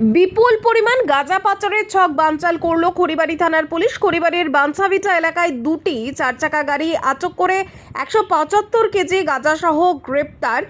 বিপুল পরিমাণ গাঁজা পাচারের ছক বানচাল করল খড়িবাড়ি থানার পুলিশ। খড়িবাড়ির বাঞ্ছাভিটা এলাকায় দুটি, চার চাকা গাড়ি আটক করে একশো পঁচাত্তর কেজি গাঁজা সহ গ্রেপ্তার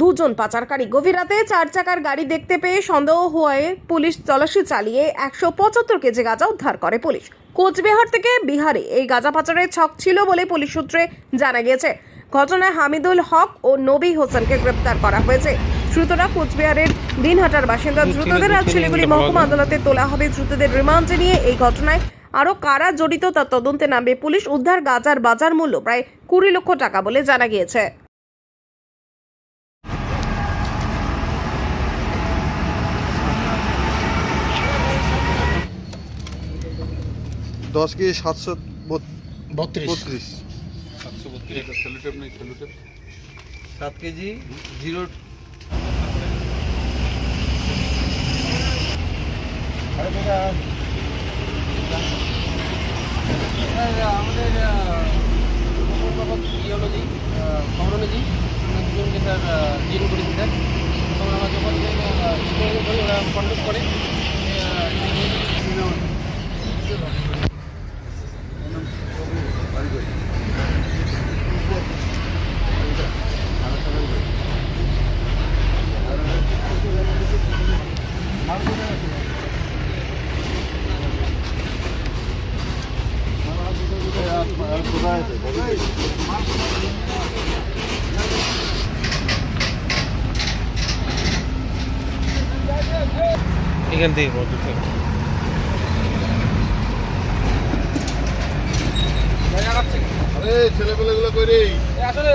দুজন পাচারকারী। গভীর রাতে চার চাকার গাড়ি দেখতে পেয়ে সন্দেহ হয়ে পুলিশ তল্লাশি চালিয়ে একশো পঁচাত্তর কেজি গাঁজা উদ্ধার করে পুলিশ। কোচবিহার থেকে বিহারে এই গাঁজা পাচারের ছক ছিল বলে পুলিশ সূত্রে জানা গিয়েছে। ঘটনায় হামিদুল হক ও নবী হোসেনকে গ্রেপ্তার করা হয়েছে। শ্রুতরা কোচবিহারের দিনহাটার বাসিন্দা। দ্রুতদের আজ শিলিগুড়ি মহকুমা আদালতে তোলা হবে। দ্রুতদের রিমান্ডে নিয়ে এই ঘটনায় আরও কারা জড়িত তার তদন্তে নামবে পুলিশ। উদ্ধার গাজার বাজার মূল্য প্রায় কুড়ি লক্ষ টাকা বলে জানা গিয়েছে। দশ কেজি সাতশো বত্রিশ। বত্রিশ বত্রিশ একটা সেলুটেপ নেই সেলুটেপ সাত কেজি জিরো আমাদের ইয়ে অনুযায়ী আমরা দুজনকে স্যার জেন করেছি স্যার তখন আমরা যখন ওরা কন্ট্যাক্ট করে। এখান থেকে বলতে আরে ছেলেপেলেগুলো কই রে? আসলে